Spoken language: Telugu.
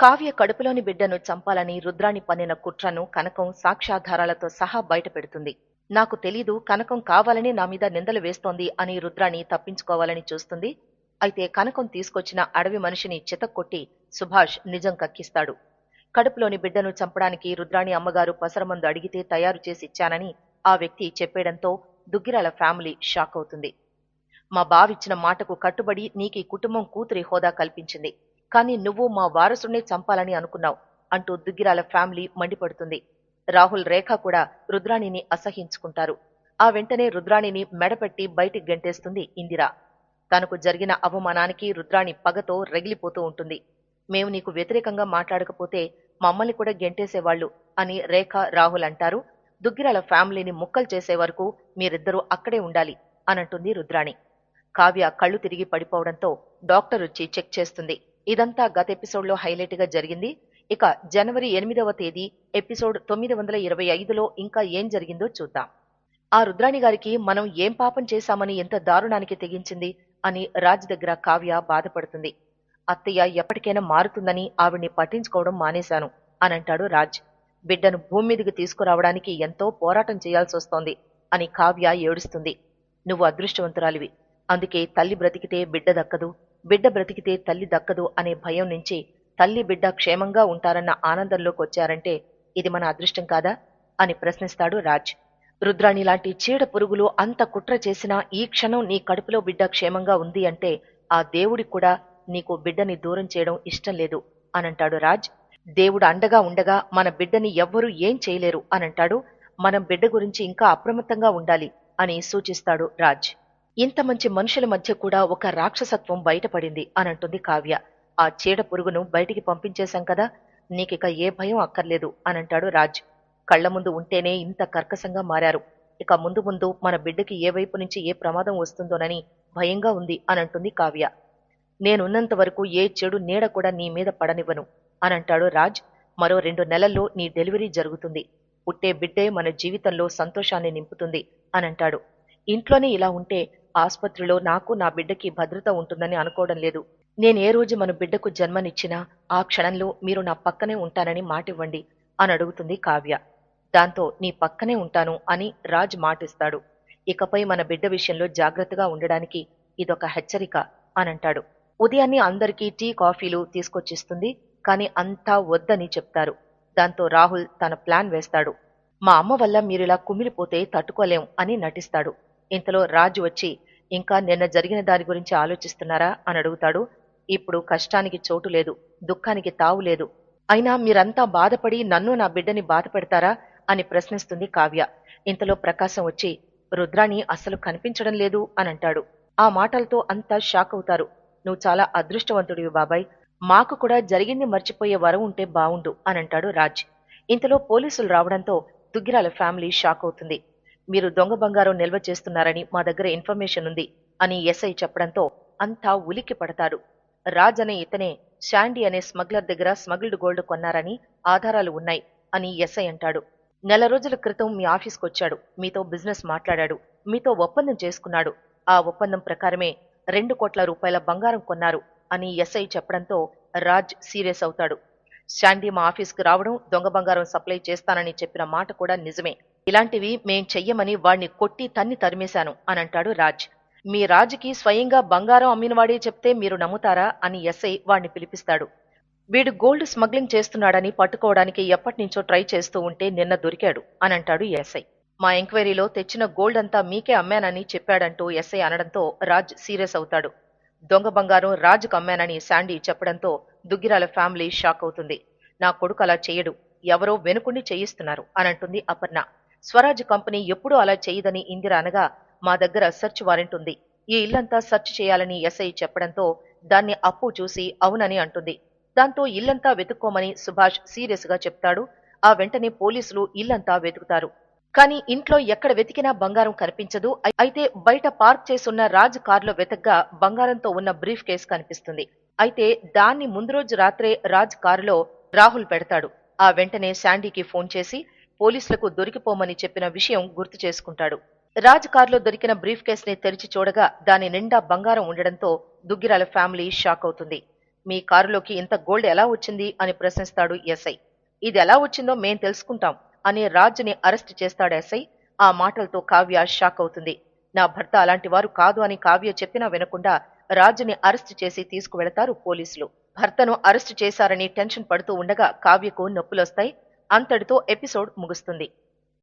కావ్య కడుపులోని బిడ్డను చంపాలని రుద్రాణి పన్నిన కుట్రను కనకం సాక్ష్యాధారాలతో సహా బయటపెడుతుంది నాకు తెలీదు కనకం కావాలని నా మీద నిందలు వేస్తోంది అని రుద్రాణి తప్పించుకోవాలని చూస్తుంది. అయితే కనకం తీసుకొచ్చిన అడవి మనిషిని చితక్కొట్టి సుభాష్ నిజం కక్కిస్తాడు. కడుపులోని బిడ్డను చంపడానికి రుద్రాణి అమ్మగారు పసరమందు అడిగితే తయారు చేసి ఇచ్చానని ఆ వ్యక్తి చెప్పేయడంతో దుగ్గిరాల ఫ్యామిలీ షాక్ అవుతుంది. మా బావిచ్చిన మాటకు కట్టుబడి నీకీ కుటుంబం కూతురి హోదా కల్పించింది. కానీ నువ్వు మా వారసుణ్ణి చంపాలని అనుకున్నావు అంటూ దుగ్గిరాల ఫ్యామిలీ మండిపడుతుంది. రాహుల్ రేఖ కూడా రుద్రాణిని అసహించుకుంటారు. ఆ వెంటనే రుద్రాణిని మెడపెట్టి బయటికి గెంటేస్తుంది ఇందిరా. తనకు జరిగిన అవమానానికి రుద్రాణి పగతో రగిలిపోతూ ఉంటుంది. మేము నీకు వ్యతిరేకంగా మాట్లాడకపోతే మమ్మల్ని కూడా గెంటేసేవాళ్ళు అని రేఖ రాహుల్ అంటారు. దుగ్గిరాల ఫ్యామిలీని ముక్కలు చేసే వరకు మీరిద్దరూ అక్కడే ఉండాలి అనంటుంది రుద్రాణి. కావ్య కళ్ళు తిరిగి పడిపోవడంతో డాక్టర్ వచ్చి చెక్ చేస్తుంది. ఇదంతా గత ఎపిసోడ్లో హైలైట్గా జరిగింది. ఇక జనవరి ఎనిమిదవ తేదీ ఎపిసోడ్ తొమ్మిది వందల ఇరవై ఐదులో ఇంకా ఏం జరిగిందో చూద్దాం. ఆ రుద్రాణి గారికి మనం ఏం పాపం చేశామని ఎంత దారుణానికి తెగించింది అని రాజ్ దగ్గర కావ్య బాధపడుతుంది. అత్తయ్య ఎప్పటికైనా మారుతుందని ఆవిడ్ని పట్టించుకోవడం మానేశాను అనంటాడు రాజ్. బిడ్డను భూమి మీదకి తీసుకురావడానికి ఎంతో పోరాటం చేయాల్సి వస్తోంది అని కావ్య ఏడుస్తుంది. నువ్వు అదృష్టవంతురాలివి. అందుకే తల్లి బ్రతికితే బిడ్డ దక్కదు. బిడ్డ బ్రతికితే తల్లి దక్కదు అనే భయం నుంచి తల్లి బిడ్డ క్షేమంగా ఉంటారన్న ఆనందంలోకొచ్చారంటే ఇది మన అదృష్టం కాదా? అని ప్రశ్నిస్తాడు రాజ్. రుద్రాణి లాంటి చీడ పురుగులు అంత కుట్ర చేసినా ఈ క్షణం నీ కడుపులో బిడ్డ క్షేమంగా ఉంది అంటే ఆ దేవుడికి కూడా నీకు బిడ్డని దూరం చేయడం ఇష్టం లేదు అనంటాడు రాజ్. దేవుడు అండగా ఉండగా మన బిడ్డని ఎవ్వరూ ఏం చేయలేరు అనంటాడు. మనం బిడ్డ గురించి ఇంకా అప్రమత్తంగా ఉండాలి అని సూచిస్తాడు రాజ్. ఇంత మంచి మనుషుల మధ్య కూడా ఒక రాక్షసత్వం బయటపడింది అనంటుంది కావ్య. ఆ చీడ పురుగును బయటికి పంపించేశాం కదా నీకిక ఏ భయం అక్కర్లేదు అనంటాడు రాజ్. కళ్ళ ముందు ఉంటేనే ఇంత కర్కశంగా మారారు. ఇక ముందు ముందు మన బిడ్డకి ఏ వైపు నుంచి ఏ ప్రమాదం వస్తుందోనని భయంగా ఉంది అనంటుంది కావ్య. నేనున్నంత వరకు ఏ చెడు నీడ కూడా నీ మీద పడనివ్వను అనంటాడు రాజ్. మరో రెండు నెలల్లో నీ డెలివరీ జరుగుతుంది. పుట్టే బిడ్డే మన జీవితంలో సంతోషాన్ని నింపుతుంది అనంటాడు. ఇంట్లోనే ఇలా ఉంటే ఆస్పత్రిలో నాకు నా బిడ్డకి భద్రత ఉంటుందని అనుకోవడం లేదు. నేను ఏ రోజు మన బిడ్డకు జన్మనిచ్చినా ఆ క్షణంలో మీరు నా పక్కనే ఉంటానని మాటివ్వండి అని అడుగుతుంది కావ్య. దాంతో నీ పక్కనే ఉంటాను అని రాజ్ మాటిస్తాడు. ఇకపై మన బిడ్డ విషయంలో జాగ్రత్తగా ఉండడానికి ఇదొక హెచ్చరిక అనంటాడు ఉదయాన్నే అందరికీ టీ కాఫీలు తీసుకొచ్చిస్తుంది కానీ అంతా వద్దని చెప్తారు. దాంతో రాహుల్ తన ప్లాన్ వేస్తాడు. మా అమ్మ వల్ల మీరిలా కుమిలిపోతే తట్టుకోలేం అని నటిస్తాడు. ఇంతలో రాజు వచ్చి ఇంకా నిన్న జరిగిన దాని గురించి ఆలోచిస్తున్నారా? అని అడుగుతాడు. ఇప్పుడు కష్టానికి చోటు లేదు దుఃఖానికి తావు లేదు. అయినా మీరంతా బాధపడి నన్ను నా బిడ్డని బాధ పెడతారా అని ప్రశ్నిస్తుంది కావ్య. ఇంతలో ప్రకాశం వచ్చి రుద్రాణి అస్సలు కనిపించడం లేదు అని అంటాడు. ఆ మాటలతో అంతా షాక్ అవుతారు. నువ్వు చాలా అదృష్టవంతుడివి బాబాయ్. మాకు కూడా జరిగింది మర్చిపోయే వరం ఉంటే బావుండు అని అంటాడు రాజ్. ఇంతలో పోలీసులు రావడంతో దుగ్గిరాల ఫ్యామిలీ షాక్ అవుతుంది. మీరు దొంగ బంగారం నిల్వ చేస్తున్నారని మా దగ్గర ఇన్ఫర్మేషన్ ఉంది అని ఎస్ఐ చెప్పడంతో అంతా ఉలిక్కి పడతాడు. రాజ్ అనే ఇతనే శాండీ అనే స్మగ్లర్ దగ్గర స్మగ్ల్డ్ గోల్డ్ కొన్నారని ఆధారాలు ఉన్నాయి అని ఎస్ఐ అంటాడు. నెల రోజుల క్రితం మీ ఆఫీస్కి వచ్చాడు మీతో బిజినెస్ మాట్లాడాడు. మీతో ఒప్పందం చేసుకున్నాడు. ఆ ఒప్పందం ప్రకారమే రెండు కోట్ల రూపాయల బంగారం కొన్నారు అని ఎస్ఐ చెప్పడంతో రాజ్ సీరియస్ అవుతాడు. శాండీ మా ఆఫీస్కి రావడం దొంగ బంగారం సప్లై చేస్తానని చెప్పిన మాట కూడా నిజమే. ఇలాంటివి మేం చెయ్యమని వాణ్ణి కొట్టి తన్ని తరిమేశాను అని అంటాడు రాజ్. మీ రాజుకి స్వయంగా బంగారం అమ్మినవాడే చెప్తే మీరు నమ్ముతారా అని ఎస్ఐ వాణ్ణి పిలిపిస్తాడు. వీడు గోల్డ్ స్మగ్లింగ్ చేస్తున్నాడని పట్టుకోవడానికి ఎప్పటినుంచో ట్రై చేస్తూ ఉంటే నిన్న దొరికాడు అనంటాడు ఎస్ఐ. మా ఎంక్వైరీలో తెచ్చిన గోల్డ్ అంతా మీకే అమ్మానని చెప్పాడంటూ ఎస్ఐ అనడంతో రాజ్ సీరియస్ అవుతాడు. దొంగ బంగారం రాజుకు అమ్మానని శాండీ చెప్పడంతో దుగ్గిరాల ఫ్యామిలీ షాక్ అవుతుంది. నా కొడుకు అలా చేయడు. ఎవరో వెనుకుండి చేయిస్తున్నారు అనంటుంది అపర్ణ. స్వరాజ్ కంపెనీ ఎప్పుడూ అలా చేయదని ఇందిర అనగా మా దగ్గర సెర్చ్ వారెంట్ ఉంది. ఈ ఇల్లంతా సెర్చ్ చేయాలని ఎస్ఐ చెప్పడంతో దాన్ని అప్పు చూసి అవునని అంటుంది. దాంతో ఇల్లంతా వెతుక్కోమని సుభాష్ సీరియస్గా చెప్తాడు. ఆ వెంటనే పోలీసులు ఇల్లంతా వెతుకుతారు. కానీ ఇంట్లో ఎక్కడ వెతికినా బంగారం కనిపించదు. అయితే బయట పార్క్ చేసున్న రాజ్ కారులో వెతగ్గా బంగారంతో ఉన్న బ్రీఫ్ కేస్ కనిపిస్తుంది. అయితే దాన్ని ముందు రోజు రాత్రే రాజ్ కారులో రాహుల్ పెడతాడు. ఆ వెంటనే శాండీకి ఫోన్ చేసి పోలీసులకు దొరికిపోమని చెప్పిన విషయం గుర్తు చేసుకుంటాడు. రాజ్ కారులో దొరికిన బ్రీఫ్ కేస్ని తెరిచి చూడగా దాని నిండా బంగారం ఉండడంతో దుగ్గిరాల ఫ్యామిలీ షాక్ అవుతుంది. మీ కారులోకి ఇంత గోల్డ్ ఎలా వచ్చింది? అని ప్రశ్నిస్తాడు ఎస్ఐ. ఇది ఎలా వచ్చిందో మేం తెలుసుకుంటాం అని రాజుని అరెస్ట్ చేస్తాడు ఎస్ఐ. ఆ మాటలతో కావ్య షాక్ అవుతుంది. నా భర్త అలాంటి వారు కాదు అని కావ్య చెప్పినా వినకుండా రాజుని అరెస్ట్ చేసి తీసుకువెళతారు పోలీసులు. భర్తను అరెస్ట్ చేశారని టెన్షన్ పడుతూ ఉండగా కావ్యకు నొప్పులొస్తాయి. అంతటితో ఎపిసోడ్ ముగుస్తుంది.